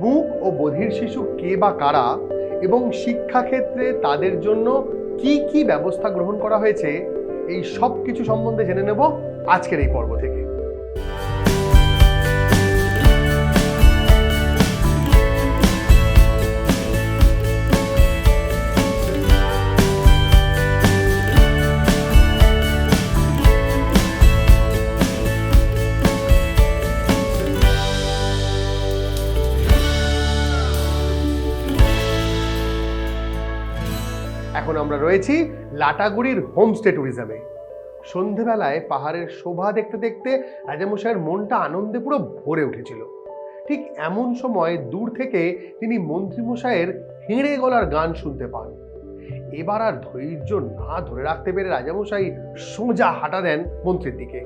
বুক ও বধির শিশু কে বা কারা এবং শিক্ষাক্ষেত্রে তাদের জন্য কি কি ব্যবস্থা গ্রহণ করা হয়েছে, এই সব কিছু সম্বন্ধে জেনে নেব আজকের এই পর্ব থেকে। এখন আমরা রয়েছি লাটাগুড়ির হোমস্টে ট্যুরিজমে। সন্ধেবেলায় পাহাড়ের শোভা দেখতে দেখতে রাজামশাইয়ের মনটা আনন্দে পুরো ভরে উঠেছিল। ঠিক এমন সময় দূর থেকে তিনি মন্ত্রীমশাইয়ের হেঁড়ে গলার গান শুনতে পান। এবার আর ধৈর্য না ধরে রাখতে পেরে রাজামশাই সোজা হাঁটা দেন মন্ত্রীর দিকে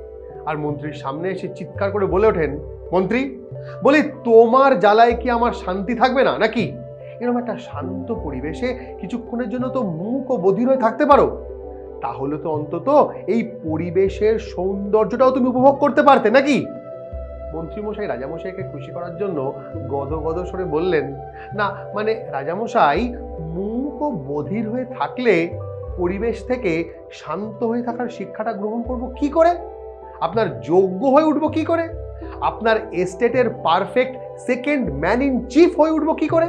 আর মন্ত্রীর সামনে এসে চিৎকার করে বলে ওঠেন, মন্ত্রী, বলি তোমার জ্বালায় কি আমার শান্তি থাকবে না নাকি? এরকম একটা শান্ত পরিবেশে কিছুক্ষণের জন্য তো মুখ ও বধির হয়ে থাকতে পারো। তাহলে তো অন্তত এই পরিবেশের সৌন্দর্যটাও তুমি উপভোগ করতে পারতে, নাকি? মন্ত্রীমশাই, রাজামশাইকে খুশি করার জন্য গদ গদ সরে বললেন, না মানে রাজামশাই, মুখ ও বধির হয়ে থাকলে পরিবেশ থেকে শান্ত হয়ে থাকার শিক্ষাটা গ্রহণ করব কি করে? আপনার যোগ্য হয়ে উঠবো কি করে? আপনার এস্টেটের perfect second man in chief হয়ে উঠবো কি করে?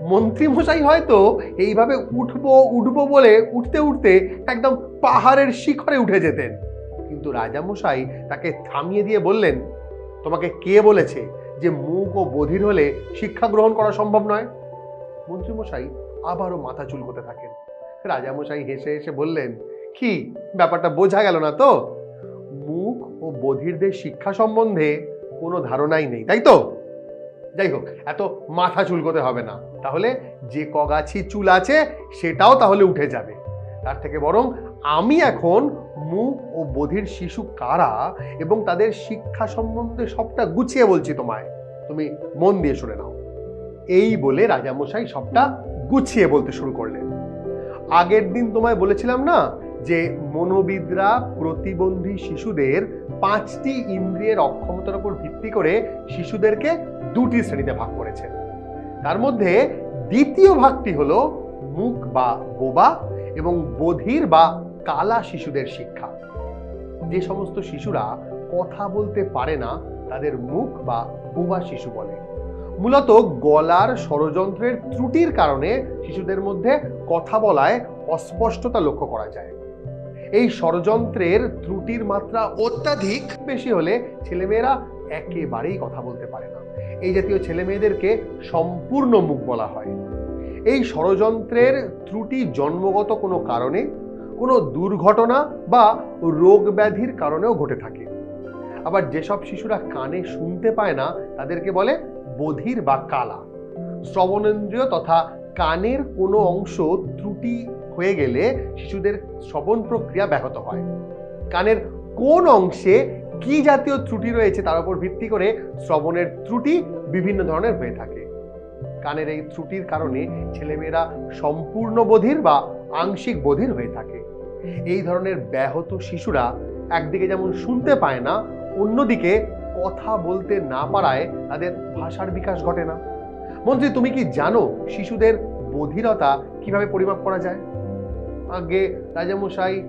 মন্ত্রীমশাই হয়তো এইভাবে উঠবো উঠবো বলে উঠতে উঠতে একদম পাহাড়ের শিখরে উঠে যেতেন। কিন্তু রাজামশাই তাকে থামিয়ে দিয়ে বললেন, তোমাকে কে বলেছে যে মুখ ও বধির হলে শিক্ষা গ্রহণ করা সম্ভব নয়? মন্ত্রীমশাই আবারও মাথা চুলকোতে থাকেন। রাজামশাই হেসে হেসে বললেন, কি, ব্যাপারটা বোঝা গেল না তো? মুখ ও বধিরদের শিক্ষা সম্বন্ধে কোনো ধারণাই নেই, তাই তো? যাই হোক, এত মাথা চুলকোতে হবে না। তাহলে যে কগাছি চুল আছে, সেটাও তাহলে উঠে যাবে। তার থেকে বরং আমি এখন মুখ ও বধির শিশু কারা এবং তাদের শিক্ষা সম্বন্ধে সবটা গুছিয়ে বলছি তোমায়। তুমি মন দিয়ে শুনে নাও। এই বলে রাজামশাই সবটা গুছিয়ে বলতে শুরু করলেন। আগের দিন তোমায় বলেছিলাম না যে মনোবিদরা প্রতিবন্ধী শিশুদের পাঁচটি ইন্দ্রিয়ের অক্ষমতার উপর ভিত্তি করে শিশুদেরকে দুটি শ্রেণীতে ভাগ করেছেন। তার মধ্যে দ্বিতীয় ভাগটি হলো মুখ বা বোবা এবং বধির বা কালা শিশুদের শিক্ষা। যে সমস্ত শিশুরা কথা বলতে পারে না, তাদের মুখ বা বোবা শিশু বলে। মূলত গলার ষড়যন্ত্রের ত্রুটির কারণে শিশুদের মধ্যে কথা বলায় অস্পষ্টতা লক্ষ্য করা যায়। এই ষড়যন্ত্রের ত্রুটির মাত্রা অত্যাধিক। বেশি হলে ছেলেমেয়েরা একেবারেই কথা বলতে পারে না। এই জাতীয় ছেলে মেয়েদেরকে সম্পূর্ণ মুখ বলা হয়। এই ষড়যন্ত্রের ত্রুটি জন্মগত কোনো কারণে, কোনো দুর্ঘটনা বা রোগ ব্যাধির কারণেও ঘটে থাকে। আবার যেসব শিশুরা কানে শুনতে পায় না, তাদেরকে বলে বধির বা কালা। শ্রবণেন্দ্রিয় তথা কানের কোনো অংশ ত্রুটি হয়ে গেলে শিশুদের শ্রবণ প্রক্রিয়া ব্যাহত হয়। কানের কোন অংশে কি জাতীয় ত্রুটি রয়েছে তার উপর ভিত্তি করে শ্রবণের ত্রুটি বিভিন্ন ধরনের হয়ে থাকে। কানের এই ত্রুটির কারণে ছেলেমেয়েরা সম্পূর্ণ বধির বা আংশিক বধির হয়ে থাকে। এই ধরনের ব্যাহত শিশুরা একদিকে যেমন শুনতে পায় না, অন্যদিকে কথা বলতে না পারায় তাদের ভাষার বিকাশ ঘটে না। মন্ত্রী, তুমি কি জানো শিশুদের বধিরতা কীভাবে পরিমাপ করা যায়? আগে রাজামশাই,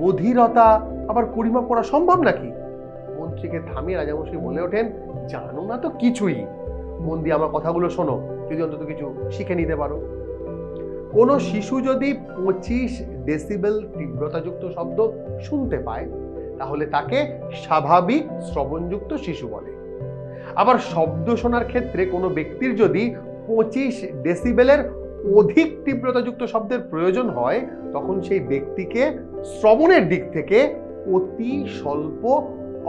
বধিরতা আবার পরিমাপ করা সম্ভব নাকি? মন্ত্রীকে থামিয়ে রাজামশাই বলে ওঠেন, জানো না তো কিছুই। মন দিয়ে আমার কথাগুলো শোনো, যদি অন্তত কিছু শিখে নিতে পারো। কোনো শিশু যদি পঁচিশ ডেসিবেল তীব্রতাযুক্ত শব্দ শুনতে পায়, তাহলে তাকে স্বাভাবিক শ্রবণযুক্ত শিশু বলে। আবার শব্দ শোনার ক্ষেত্রে কোনো ব্যক্তির যদি পঁচিশ ডেসিবেলের অধিক তীব্রতাযুক্ত শব্দের প্রয়োজন হয়, তখন সেই ব্যক্তিকে শ্রবণের দিক থেকে অতি স্বল্প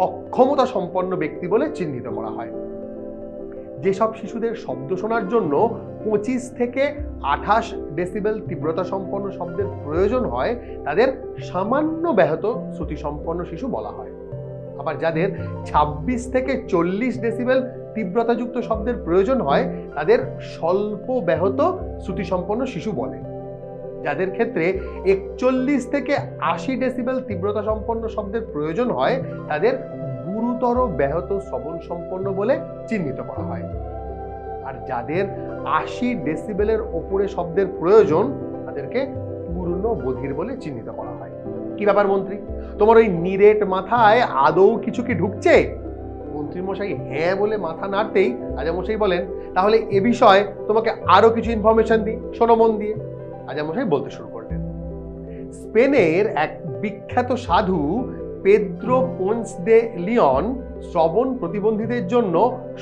অক্ষমতা সম্পন্ন ব্যক্তি বলে চিহ্নিত করা হয়। যেসব শিশুদের শব্দ শোনার জন্য পঁচিশ থেকে আঠাশ ডেসিবেল তীব্রতা সম্পন্ন শব্দের প্রয়োজন হয়, তাদের সামান্য ব্যাহত শ্রুতি সম্পন্ন শিশু বলা হয়। আবার যাদের ২৬ থেকে চল্লিশ ডেসিবেল তীব্রতাযুক্ত শব্দের প্রয়োজন হয়, তাদের স্বল্প ব্যাহত শ্রুতিসম্পন্ন শিশু বলে। যাদের ক্ষেত্রে একচল্লিশ থেকে আশি ডেসিবেল তীব্রতা সম্পন্ন শব্দের প্রয়োজন হয়, তাদের গুরুতর ব্যাহত শ্রবণ সম্পন্ন বলে চিহ্নিত করা হয়। আর যাদের আশি ডেসিবেলের ওপরে শব্দের প্রয়োজন, তাদেরকে পূর্ণ বধির বলে চিহ্নিত করা হয়। কি ব্যাপার মন্ত্রী? তোমার ওই নিরেট মাথায় আদৌ কিছু কি ঢুকছে? মন্ত্রীমশাই হ্যাঁ বলে মাথা নাড়তেই রাজামশাই বলেন, তাহলে এ বিষয়ে তোমাকে আরও কিছু ইনফরমেশন দিই। শোনো মন দিয়ে। রাজামশাই বলতে শুরু করলেন। স্পেনের এক বিখ্যাত সাধু পেদ্রো পোন্স দে লিওন শ্রবণ প্রতিবন্ধীদের জন্য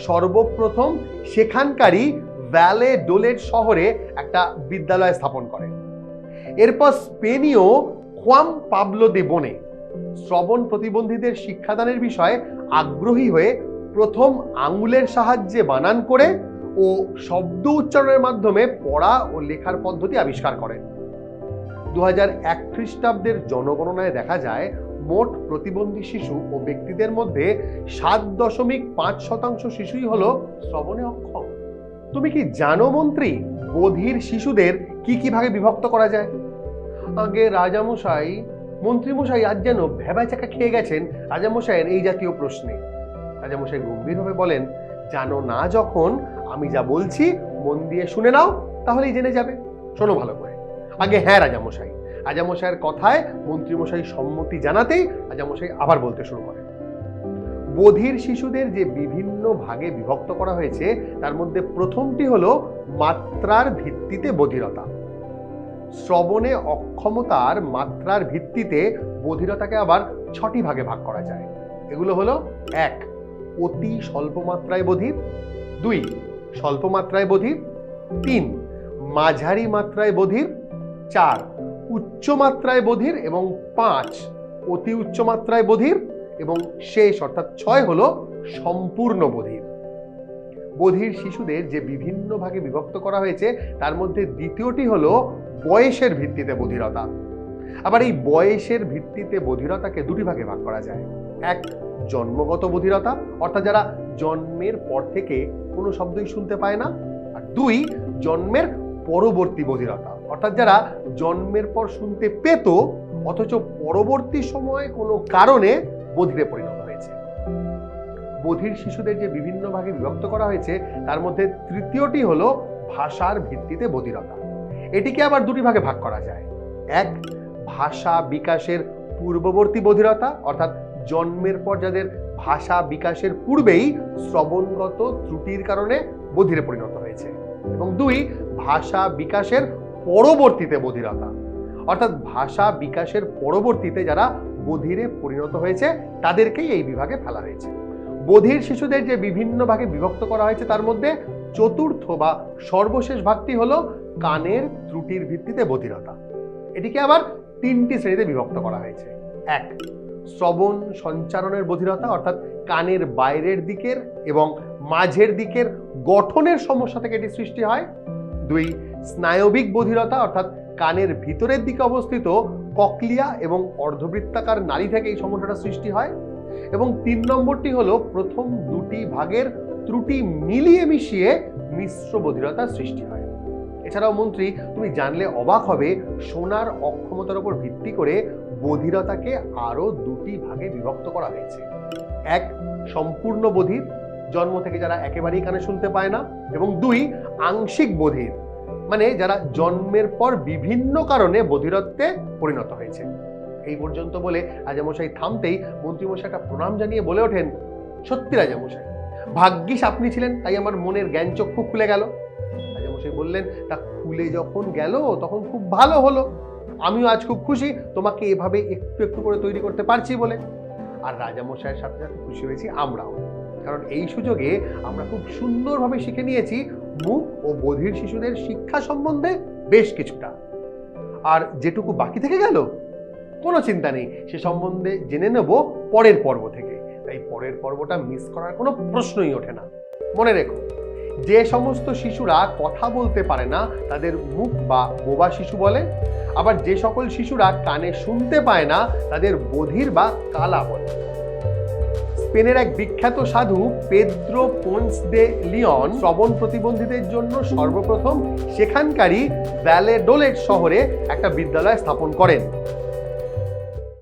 সর্বপ্রথম সেখানকারই ভ্যালে ডোলেট শহরে একটা বিদ্যালয় স্থাপন করেন। এরপর স্পেনীয় খোয়াম পাবলো দে বনে শ্রবণ প্রতিবন্ধীদের শিক্ষাদানের বিষয়ে আগ্রহী হয়ে প্রথম আঙুলের সাহায্যে বানান করে ও শব্দ উচ্চারণের মাধ্যমে পড়া ও লেখার পদ্ধতি আবিষ্কার করেন দু এক খ্রিস্টাব্দের জনগণনায় দেখা যায়, মোট প্রতিবন্ধী শিশু ও ব্যক্তিদের মধ্যে সাত দশমিক পাঁচ শতাংশ শিশুই হল শ্রবণে অক্ষম। তুমি কি জানো মন্ত্রী বধির শিশুদের কি কি ভাগে বিভক্ত করা যায়? আগে রাজামশাই, মন্ত্রীমশাই আজ যেন ভেবায় চাকা খেয়ে গেছেন, রাজামশাইয়ের এই জাতীয় প্রশ্নে। রাজামশাই গম্ভীরভাবে বলেন জানো না যখন, আমি যা বলছি মন দিয়ে শুনে নাও, তাহলেই জেনে যাবে। শোনো ভালো করে। আগে হ্যাঁ রাজামশাই। রাজামশাইয়ের কথায় মন্ত্রীমশাই সম্মতি জানাতেই রাজামশাই আবার বলতে শুরু করে বধির শিশুদের যে বিভিন্ন ভাগে বিভক্ত করা হয়েছে, তার মধ্যে প্রথমটি হলো মাত্রার ভিত্তিতে বধিরতা। শ্রবণে অক্ষমতার মাত্রার ভিত্তিতে বধিরতাকে আবার ছটি ভাগে ভাগ করা যায়। এগুলো হলো এক অতি স্বল্প মাত্রায় বধির, দুই স্বল্প মাত্রায় বধির, তিন, মাঝারি মাত্রায় বধির, চার উচ্চ মাত্রায় বধির এবং পাঁচ, অতি উচ্চ মাত্রায় বধির এবং শেষ অর্থাৎ ছয় হলো সম্পূর্ণ বধির। বধির শিশুদের যে বিভিন্ন ভাগে বিভক্ত করা হয়েছে, তার মধ্যে দ্বিতীয়টি হলো বয়সের ভিত্তিতে বধিরতা। আবার এই বয়সের ভিত্তিতে বধিরতাকে দুটি ভাগে ভাগ করা যায়। এক জন্মগত বধিরতা, অর্থাৎ যারা জন্মের পর থেকে কোনো শব্দই শুনতে পায় না। আর দুই, জন্মের পরবর্তী বধিরতা, অর্থাৎ যারা জন্মের পর শুনতে পেত, অথচ পরবর্তী সময়ে কোনো কারণে বধিরে পরিণত হয়েছে। বধির শিশুদের যে বিভিন্ন ভাগে বিভক্ত করা হয়েছে, তার মধ্যে তৃতীয়টি হলো ভাষার ভিত্তিতে বধিরতা। এটিকে আবার দুটি ভাগে ভাগ করা যায়। এক, ভাষা বিকাশের পূর্ববর্তী বধিরতা, অর্থাৎ জন্মের পর যাদের ভাষা বিকাশের পূর্বেই শ্রবণগত ত্রুটির কারণে বধিরে পরিণত হয়েছে। এবং দুই, ভাষা বিকাশের পরবর্তীতে বধিরতা। অর্থাৎ ভাষা বিকাশের পরবর্তীতে যারা বধিরে পরিণত হয়েছে, তাদেরকেই এই বিভাগে ফেলা হয়েছে। বধির শিশুদের যে বিভিন্ন ভাগে বিভক্ত করা হয়েছে, তার মধ্যে চতুর্থ বা সর্বশেষ ভাগটি হলো কানের ত্রুটির ভিত্তিতে বধিরতা। এটিকে আবার তিনটি শ্রেণীতে বিভক্ত করা হয়েছে। এক শ্রবণ সঞ্চারণের বধিরতা, অর্থাৎ কানের বাইরের দিকের এবং মাঝের দিকের গঠনের সমস্যা থেকে এটি সৃষ্টি হয়। দুই, স্নায়বিক বধিরতা, অর্থাৎ কানের ভিতরের দিকে অবস্থিত ককলিয়া এবং অর্ধবৃত্তাকার নালী থেকে এই সমস্যাটা সৃষ্টি হয়। এবং তিন নম্বরটি হলো প্রথম দুটি ভাগের ত্রুটি মিলিয়ে মিশিয়ে মিশ্র বধিরতার সৃষ্টি হয়। এছাড়াও মন্ত্রী, তুমি জানলে অবাক হবে, সোনার অক্ষমতার উপর ভিত্তি করে বধিরতাকে আরও দুটি ভাগে বিভক্ত করা হয়েছে। এক, সম্পূর্ণ বধির, জন্ম থেকে যারা একেবারেই কানে শুনতে পায় না, এবং দুই, আংশিক বধির মানে যারা জন্মের পর বিভিন্ন কারণে বধিরত্বে পরিণত হয়েছে। এই পর্যন্ত বলে রাজামশাই থামতেই মন্ত্রীমশাই একটা প্রণাম জানিয়ে বলে ওঠেন, সত্যি রাজামশাই, ভাগ্যিস আপনি ছিলেন, তাই আমার মনের জ্ঞান চক্ষু খুলে গেল। রাজামশাই বললেন, তা খুলে যখন গেল, তখন খুব ভালো হলো। আমিও আজ খুব খুশি, তোমাকে এভাবে একটু একটু করে তৈরি করতে পারছি বলে। আর রাজামশাইয়ের সাথে সাথে খুশি হয়েছি আমরাও। কারণ এই সুযোগে আমরা খুব সুন্দরভাবে শিখে নিয়েছি মুখ ও বধির শিশুদের শিক্ষা সম্বন্ধে বেশ কিছুটা। আর যেটুকু বাকি থেকে গেল, কোনো চিন্তা নেই, সে সম্বন্ধে জেনে নেব পরের পর্ব থেকে। তাই পরের পর্বটা মিস করার কোনো প্রশ্নই ওঠে না। মনে রেখো, যে সমস্ত শিশুরা কথা বলতে পারে না, তাদের মুখ বা বোবা শিশু বলে আবার যে সকল শিশুরা কানে শুনতে পায় না, তাদের বধির বা কালা বলে। স্পেনের এক বিখ্যাত সাধু, পেদ্রো পোন্স দে লিওন, শ্রবণ প্রতিবন্ধীদের জন্য সর্বপ্রথম সেখানকারই ভ্যালেডোলেট শহরে একটা বিদ্যালয় স্থাপন করেন।